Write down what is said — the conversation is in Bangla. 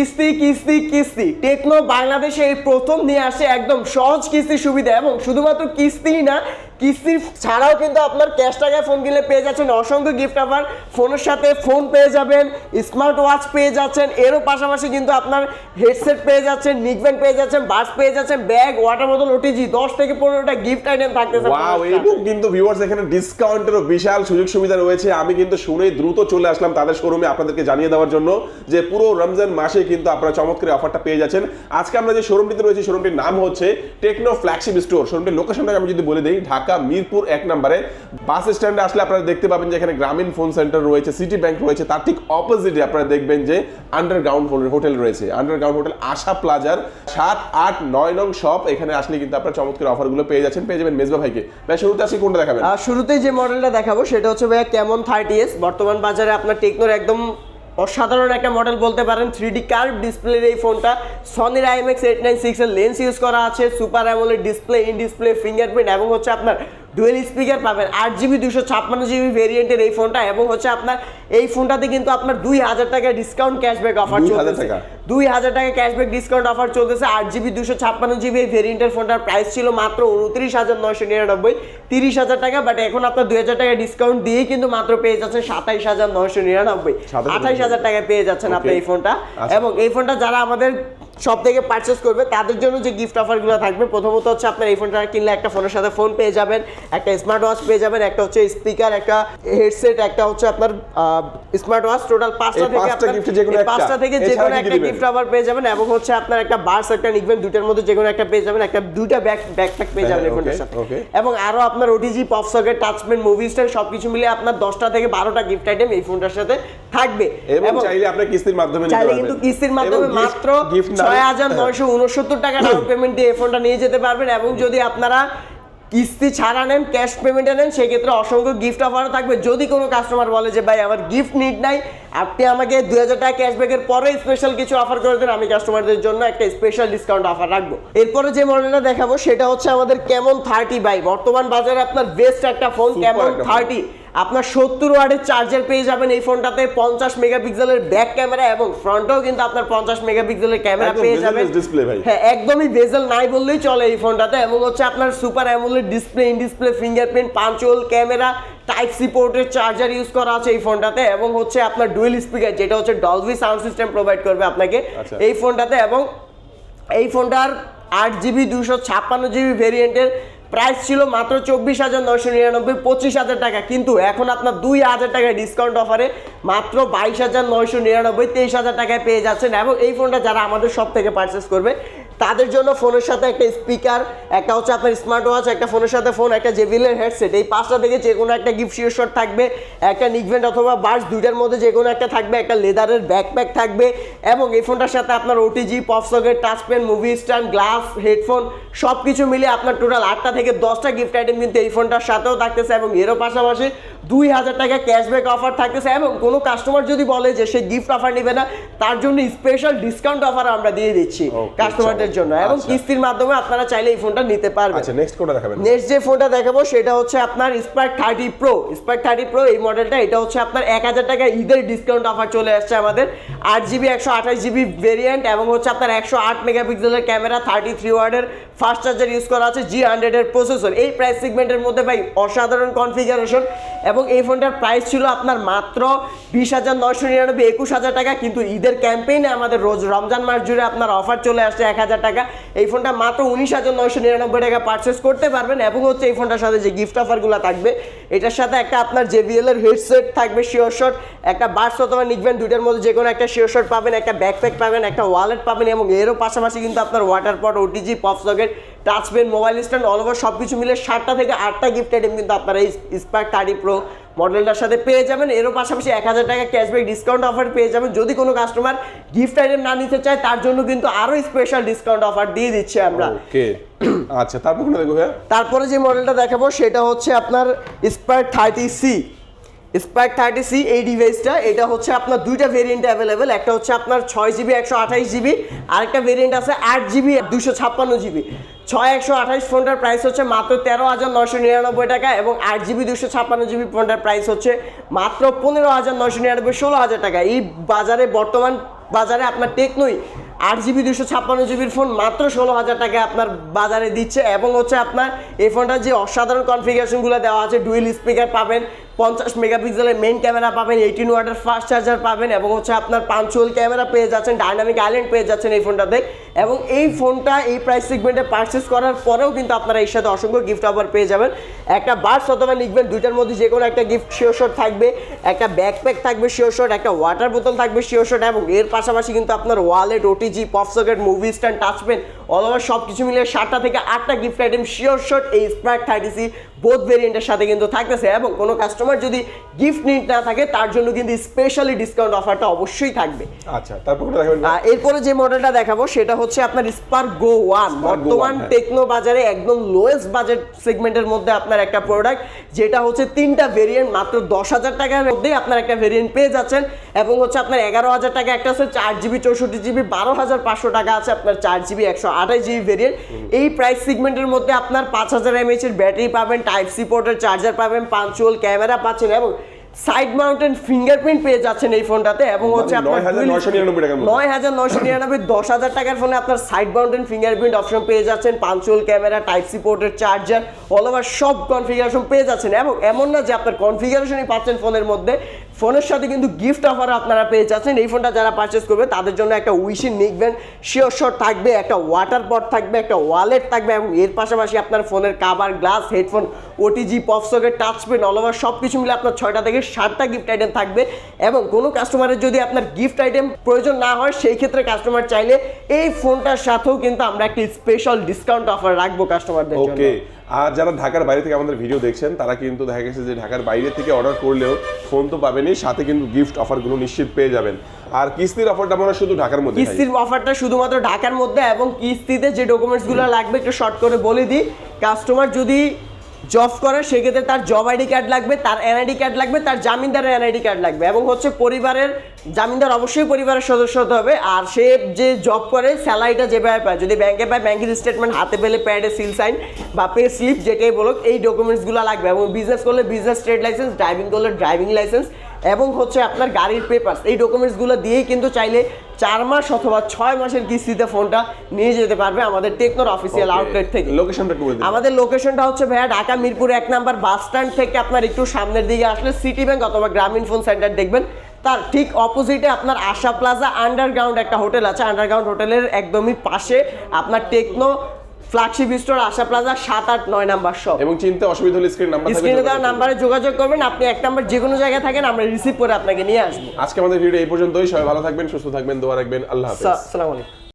কিস্তি কিস্তি কিস্তি। টেকনো বাংলাদেশে এই প্রথম নিয়ে আসে একদম সহজ কিস্তি সুবিধা এবং শুধুমাত্র কিস্তি না কিস্তি ছাড়াও কিন্তু আপনার ক্যাশ টাকায় ফোন কিনলে পেয়ে যাচ্ছেন অসংখ্য গিফট অফার ফোনের সাথে ফোন পেয়ে যাবেন স্মার্ট ওয়াচ পেয়ে যাচ্ছেন এরও পাশাপাশি কিন্তু আপনার হেডসেট পেয়ে যাচ্ছেন নিকব্যান্ড পেয়ে যাচ্ছেন বাস পেয়ে যাচ্ছেন ব্যাগ ওয়াটার বোতল ওটিজি দশ থেকে পনেরোটা গিফট আইটেম থাকতেছে এবং কিন্তু ভিউয়ার্স এখানে ডিসকাউন্টেরও বিশাল সুযোগ সুবিধা রয়েছে। আমি কিন্তু শুনেই দ্রুত চলে আসলাম তাদের শোরুমে আপনাদেরকে জানিয়ে দেওয়ার জন্য যে পুরো রমজান মাসে কিন্তু আপনারা চমৎকার অফারটা পেয়ে যাচ্ছেন। আজকে আমরা যে শোরুমটিতে রয়েছে শোরুমটির নাম হচ্ছে টেকনো ফ্ল্যাগশিপ স্টোর শোরুমটির লোকেশনটা আমি যদি বলে দিই ঢাকা মিরপুর এক নম্বরে। বাস স্ট্যান্ডে আসলে আপনারা দেখতে পাবেন যে এখানে গ্রামীণ ফোন সেন্টার রয়েছে সিটি ব্যাংক রয়েছে, তার ঠিক অপোজিটে আপনারা দেখবেন যে আন্ডারগ্রাউন্ড হোটেল রয়েছে। আন্ডারগ্রাউন্ড হোটেল আশা প্লাজার সাত, আট, নয় নং শপ এখানে আসলে কিন্তু আপনারা চমৎকার অফারগুলো পেয়ে যাচ্ছেন। পেয়ে যাবেন মেজবা ভাইকে। ভাই, শুরুতে আসি, কোনটা দেখাবেন? শুরুতেই যে মডেলটা দেখাবো, সেটা হচ্ছে ভাইয়া কেমন থার্টি এস বর্তমান বাজারে আপনার টেকনোর একদম অসাধারণ একটা মডেল বলতে পারেন থ্রি ডি কার্ভ ডিসপ্লের এই ফোনটা সনির আইএমএক্স এইট নাইন সিক্সের লেন্স ইউজ করা আছে super AMOLED display in display fingerprint এবং হচ্ছে আপনার ডুয়েল স্পিকার পাবেন। আট জিবি দুশো ছাপ্পান্ন জিবি ভেরিয়েন্টের এই ফোনটা এবং হচ্ছে আপনার এই ফোনটাতে কিন্তু আপনার দুই হাজার টাকা ডিসকাউন্ট ক্যাশব্যাক অফার 2000 চলতেছে। দুই হাজার টাকা ক্যাশব্যাক ডিসকাউন্ট অফার চলতেছে। আট জিবি দুশো ছাপ্পান্ন জিবি এই ভেরিয়েন্টের ফোনটার প্রাইস ছিল মাত্র উনত্রিশ হাজার নয়শো নিরানব্বই। তিরিশ হাজার টাকা বাট এখন আপনার দুই হাজার টাকা ডিসকাউন্ট দিয়েই কিন্তু মাত্র পেয়ে যাচ্ছেন সাতাইশ হাজার নয়শো নিরানব্বই। আঠাইশ হাজার টাকায় পেয়ে যাচ্ছেন আপনি এই ফোনটা। আচ্ছা। এবং এই ফোনটা যারা আমাদের সব থেকে পারচেস করবে তাদের জন্য যে গিফট অফারগুলো থাকবে প্রথমত হচ্ছে আপনার এই ফোনটা কিনলে একটা ফোনের সাথে ফোন পেয়ে যাবেন একটা স্মার্ট ওয়াচ পেয়ে যাবেন একটা হচ্ছে স্পিকার একটা হেডসেট একটা হচ্ছে আপনার স্মার্ট ওয়াচ টোটাল পাঁচটা থেকে পাঁচটা আপনার- থেকে যে কোনো একটা গিফট আবার পেয়ে যাবেন এবং হচ্ছে আপনার একটা বার্স একটা নিকবেন দুইটার মধ্যে যে কোনো একটা পেয়ে যাবেন একটা দুইটা ব্যাগ ব্যাকপ্যাক পেয়ে যাবেন এই হ্যাঁ, ফোনটার সাথে। এবং আরও আপনার OTG pop socket touch pen movie stand সবকিছু মিলে আপনার দশটা থেকে বারোটা গিফট আইটেম এই ফোনটার সাথে থাকবে। এবং চাইলে আপনি কিস্তির মাধ্যমে নিতে চাইলে কিন্তু কিস্তির মাধ্যমে মাত্র gift না- ছয় হাজার নয়শো উনসত্তর টাকা ডাউন পেমেন্ট দিয়ে এই ফোনটা নিয়ে যেতে পারবেন এবং যদি আপনারা কিস্তি ছাড়া নেন ক্যাশ পেমেন্টে নেন সেক্ষেত্রে অসংখ্য গিফট অফারও থাকবে। যদি কোনো কাস্টমার বলে যে ভাই আমার গিফট নিড নাই আপনি আমাকে দুই হাজার টাকা ক্যাশব্যাকের পরে স্পেশাল কিছু অফার করে দেন আমি কাস্টমারদের জন্য একটা স্পেশাল ডিসকাউন্ট অফার রাখব। এরপরে যে মডেলটা দেখাবো সেটা হচ্ছে আমাদের কেমন থার্টি বাই বর্তমান বাজারে আপনার বেস্ট একটা ফোন কেমন থার্টি আপনার সত্তর ওয়ার্ডের চার্জার পেয়ে যাবেন এই ফোনটাতে পঞ্চাশ মেগাপিক্সেলের ব্যাক ক্যামেরা এবং ফ্রন্টেও কিন্তু আপনার পঞ্চাশ মেগাপিক্সেলের ক্যামেরা পেয়ে যাবেন display ভাই। হ্যাঁ একদমই বেজেল নাই বললেই চলে এই ফোনটাতে এবং হচ্ছে আপনার super AMOLED display in display fingerprint punctual camera type C পোর্টের চার্জার ইউজ করা আছে এই ফোনটাতে এবং হচ্ছে আপনার ডুয়েল স্পিকার যেটা হচ্ছে ডলবি সাউন্ড সিস্টেম প্রোভাইড করবে আপনাকে আচ্ছা। এই ফোনটাতে এবং এই ফোনটার আট জিবি দুশো ছাপ্পান্ন জিবি ভেরিয়েন্টের প্রাইস ছিল মাত্র চব্বিশ হাজার নয়শো নিরানব্বই, পঁচিশ হাজার টাকা। কিন্তু এখন আপনার দুই হাজার টাকায় ডিসকাউন্ট অফারে মাত্র বাইশ হাজার নয়শো নিরানব্বই, তেইশ হাজার টাকায় পেয়ে যাচ্ছেন। এবং এই ফোনটা যারা আমাদের সব থেকে পারচেস করবে তাদের জন্য ফোনের সাথে একটা স্পিকার, একটা হচ্ছে আপনার স্মার্ট ওয়াচ একটা ফোনের সাথে ফোন একটা জেভিলের হেডসেট এই পাঁচটা থেকে যে কোনো একটা গিফট শিওর থাকবে, একটা নিকভেন্ট অথবা বার্স দুইটার মধ্যে যে কোনো একটা থাকবে, একটা লেদারের ব্যাকপ্যাক থাকবে এবং এই ফোনটার সাথে আপনার OTG pop socket touch pen movie stand glass headphone সব কিছু মিলে আপনার টোটাল আটটা থেকে দশটা গিফট আইটেম কিন্তু এই ফোনটার সাথেও থাকতেছে এবং এরও পাশাপাশি দুই হাজার টাকা ক্যাশব্যাক অফার থাকতেছে এবং কোনো কাস্টমার যদি বলে যে সে গিফট অফার নেবে না তার জন্য স্পেশাল ডিসকাউন্ট অফার আমরা দিয়ে দিচ্ছি কাস্টমারদের জন্য এবং আচ্ছা। কিস্তির মাধ্যমে আপনারা চাইলে এই ফোনটা নিতে পারবেন। আচ্ছা নেক্সট কোনটা দেখাবেন? নেক্সট যে ফোনটা দেখাবো সেটা হচ্ছে আপনার Spark thirty pro Spark thirty pro এই মডেলটা এটা হচ্ছে আপনার এক হাজার টাকা ঈদের ডিসকাউন্ট অফার চলে আসছে আমাদের। আট জিবি একশো আঠাশ জিবি ভেরিয়েন্ট এবং হচ্ছে আপনার একশো আট মেগাপিক্সেলের ক্যামেরা থার্টি থ্রি ওয়ার্ডের ফাস্ট চার্জার ইউজ করা আছে জি হান্ড্রেডের প্রসেসর এই প্রাইস সেগমেন্টের মধ্যে ভাই অসাধারণ কনফিগারেশন এবং এই ফোনটার প্রাইস ছিল আপনার মাত্র বিশ হাজার নয়শো নিরানব্বই, একুশ হাজার টাকা। কিন্তু ঈদের ক্যাম্পেইনে আমাদের রোজ রমজান মাস জুড়ে আপনার অফার চলে আসছে এক হাজার টাকা। এই ফোনটা মাত্র উনিশ হাজার নয়শো নিরানব্বই টাকা পারচেস করতে পারবেন এবং হচ্ছে এই ফোনটার সাথে যে গিফট অফারগুলো থাকবে, এটার সাথে একটা আপনার জেবিএল এর হেডসেট থাকবে শিওর শট একটা বার্স অথবা নিকবেন দুইটার মধ্যে যে কোনো একটা শিওর শট পাবেন, একটা ব্যাকপ্যাক পাবেন, একটা ওয়ালেট পাবেন এবং এরও পাশাপাশি কিন্তু আপনার water pot OTG pop socket touch pen mobile stand all over সব কিছু মিলে সাতটা থেকে আটটা গিফট আইটেম কিন্তু আপনারা এই স্পার্ক থার্টি প্রো মডেলটার সাথে পেয়ে যাবেন। এরও পাশাপাশি এক হাজার টাকা ক্যাশব্যাক ডিসকাউন্ট অফার পেয়ে যাবেন। যদি কোনো কাস্টমার গিফট আইটেম না নিতে চায় তার জন্য কিন্তু আরও স্পেশাল ডিসকাউন্ট অফার দিয়ে দিচ্ছি আমরা। আচ্ছা তারপর তারপরে যে মডেলটা দেখাবো সেটা হচ্ছে আপনার Spark thirty C Spark thirty C এই ডিভাইসটা এটা হচ্ছে আপনার দুইটা ভেরিয়েন্ট অ্যাভেলেবেল একটা হচ্ছে আপনার ছয় জিবি একশো আঠাশ জিবি আরেকটা ভেরিয়েন্ট আছে আট জিবি দুশো ছাপ্পান্ন জিবি ছয় একশো আঠাশ ফোনটার প্রাইস হচ্ছে মাত্র তেরো হাজার নশো নিরানব্বই টাকা এবং আট জিবি দুশো ছাপ্পান্ন জিবি ফোনটার প্রাইস হচ্ছে মাত্র পনেরো হাজার নশো নিরানব্বই, ষোলো হাজার টাকা। এই বাজারে বর্তমান বাজারে আপনার টেকনোই আট জিবি দুশো ছাপ্পান্ন জিবির ফোন মাত্র ষোলো হাজার টাকায় আপনার বাজারে দিচ্ছে এবং হচ্ছে আপনার এই ফোনটার যে অসাধারণ কনফিগারেশনগুলো দেওয়া আছে ডুয়েল স্পিকার পাবেন পঞ্চাশ মেগাপিক্সেলের মেইন ক্যামেরা পাবেন এইটিন ওয়াটের ফাস্ট চার্জার পাবেন এবং হচ্ছে আপনার পাঞ্চুয়াল ক্যামেরা পেয়ে যাচ্ছেন ডাইনামিক আইল্যান্ড পেয়ে যাচ্ছেন এই ফোনটাতে এবং এই ফোনটা এই প্রাইস সেগমেন্টে পারচেস করার পরেও কিন্তু আপনারা এর সাথে অসংখ্য গিফট অফার পেয়ে যাবেন। একটা বার্স অথবা লিখবেন দুইটার মধ্যে যে কোনো একটা গিফট শিওর শট থাকবে, একটা ব্যাকপ্যাক থাকবে শিওর শট একটা ওয়াটার বোতল থাকবে শিওর শট এবং এর পাশাপাশি কিন্তু আপনার wallet OTG pop socket movie stand touch pen all over সব কিছু মিলে সাতটা থেকে আটটা গিফট আইটেম শিওর শট এই স্প্রাইট থার্টি সি বোথ ভেরিয়েন্টের সাথে কিন্তু থাকতেছে এবং কোনো কাস্টমার যদি গিফট নিড না থাকে তার জন্য কিন্তু স্পেশালি ডিসকাউন্ট অফারটা অবশ্যই থাকবে। আচ্ছা তারপর এরপরে যে মডেলটা দেখাবো সেটা হচ্ছে আপনার স্পার্ক গো ওয়ান বর্তমান 1, হ্যাঁ। টেকনো বাজারে একদম লোয়েস্ট বাজেট সেগমেন্টের মধ্যে আপনার একটা প্রোডাক্ট যেটা হচ্ছে তিনটা ভেরিয়েন্ট মাত্র দশ হাজার টাকার মধ্যেই আপনার একটা ভেরিয়েন্ট পেয়ে যাচ্ছেন। এবং হচ্ছে আপনার এগারো হাজার টাকা একটা আছে চার জিবি চৌষট্টি জিবি বারো হাজার পাঁচশো টাকা আছে আপনার চার জিবি একশো আঠাশ জিবি ভেরিয়েন্ট এই প্রাইস সেগমেন্টের মধ্যে আপনার পাঁচ হাজার এমএইচ এর ব্যাটারি পাবেন টাইপ সি পোর্টের চার্জার পাবেন পাঞ্চুয়াল ক্যামেরা পাচ্ছেন এবং সাইড মাউন্টেন ফিঙ্গারপ্রিন্ট পেয়ে যাচ্ছেন এই ফোনটাতে এবং হচ্ছে আপনার 9,999 টাকার মধ্যে। নয় হাজার নয়শো নিরানব্বই দশ হাজার টাকার ফোনে আপনার সাইড মাউন্টেন ফিঙ্গারপ্রিন্ট অপশন পেয়ে যাচ্ছেন পাঞ্চুয়াল ক্যামেরা টাইপ সি পোর্টের চার্জার অল ওভার সব কনফিগারেশন পেয়ে যাচ্ছেন এবং এমন না যে আপনার কনফিগারেশনই পাচ্ছেন ফোনের মধ্যে ফোনের সাথে কিন্তু গিফট অফার আপনারা পেয়ে যাচ্ছেন। এই ফোনটা যারা পারচেস করবে, তাদের জন্য একটা উইশিং নিকবেন। শিওর শট থাকবে, একটা ওয়াটার পট থাকবে, একটা ওয়ালেট থাকবে এবং এর পাশাপাশি আপনার ফোনের cover glass headphone OTG pop socket touch pen all over সব কিছু মিলে আপনার ছয়টা থেকে সাতটা গিফট আইটেম থাকবে এবং কোনো কাস্টমারের যদি আপনার গিফট আইটেম প্রয়োজন না হয়, সেই ক্ষেত্রে কাস্টমার চাইলে এই ফোনটার সাথেও কিন্তু আমরা একটি স্পেশাল ডিসকাউন্ট অফার রাখব কাস্টমারদের জন্য। আর যারা ঢাকার বাইরে থেকে আমাদের ভিডিও দেখছেন তারা কিন্তু দেখা গেছে যে ঢাকার বাইরে থেকে অর্ডার করলেও ফোন তো পাবেনই সাথে কিন্তু গিফট অফারগুলো নিশ্চিত পেয়ে যাবেন। আর কিস্তির অফারটা আমরা শুধু ঢাকার মধ্যে কিস্তির অফারটা শুধুমাত্র ঢাকার মধ্যে এবং কিস্তিতে যে ডকুমেন্টসগুলো লাগবে একটু শর্ট করে বলে দিই। কাস্টমার যদি জব করে সেক্ষেত্রে তার জব আইডি কার্ড লাগবে, তার এনআইডি কার্ড লাগবে, তার জামিনদারের এনআইডি কার্ড লাগবে এবং হচ্ছে পরিবারের জামিনদার অবশ্যই পরিবারের সদস্য হতে হবে। আর সে যে জব করে স্যালারিটা যেভাবে পায়, যদি ব্যাংকে পায় ব্যাংকের স্টেটমেন্ট হাতে পেলে প্যাডে সিল সাইন বা পে স্লিপ যেটাই বলুক, এই ডকুমেন্টসগুলো লাগবে এবং বিজনেস করলে বিজনেস ট্রেড লাইসেন্স ড্রাইভিং করলে ড্রাইভিং লাইসেন্স এবং হচ্ছে আপনার গাড়ির পেপারস এই ডকুমেন্টসগুলো দিয়েই কিন্তু চাইলে চার মাস অথবা ছয় মাসের কিস্তিতে ফোনটা নিয়ে যেতে পারবে আমাদের টেকনোর অফিসিয়াল আউটলেট থেকে। লোকেশনটা আমাদের লোকেশনটা হচ্ছে ভাইয়া ঢাকা মিরপুর এক নাম্বার বাস স্ট্যান্ড থেকে আপনার একটু সামনের দিকে আসলে সিটি ব্যাংক অথবা গ্রামীণ ফোন সেন্টার দেখবেন। তার ঠিক অপোজিটে আপনার আশা প্লাজা আন্ডারগ্রাউন্ড একটা হোটেল আছে। আন্ডারগ্রাউন্ড হোটেলের একদমই পাশে আপনার Tecno flagship store Asha plaza সাত আট নয় নাম্বার সব এবং চিনতে অসুবিধা হলে স্ক্রিন নাম্বার স্ক্রিনে দেওয়া নাম্বারে যোগাযোগ করবেন আপনি এক নাম্বার যে কোনো জায়গায় থাকেন আমরা রিসিভ করে আপনাকে নিয়ে আসব। আজকে আমাদের ভিডিও এই পর্যন্তই সবাই ভালো থাকবেন সুস্থ থাকবেন দোয়া রাখবেন আল্লাহ হাফেজ। আসসালামু আলাইকুম।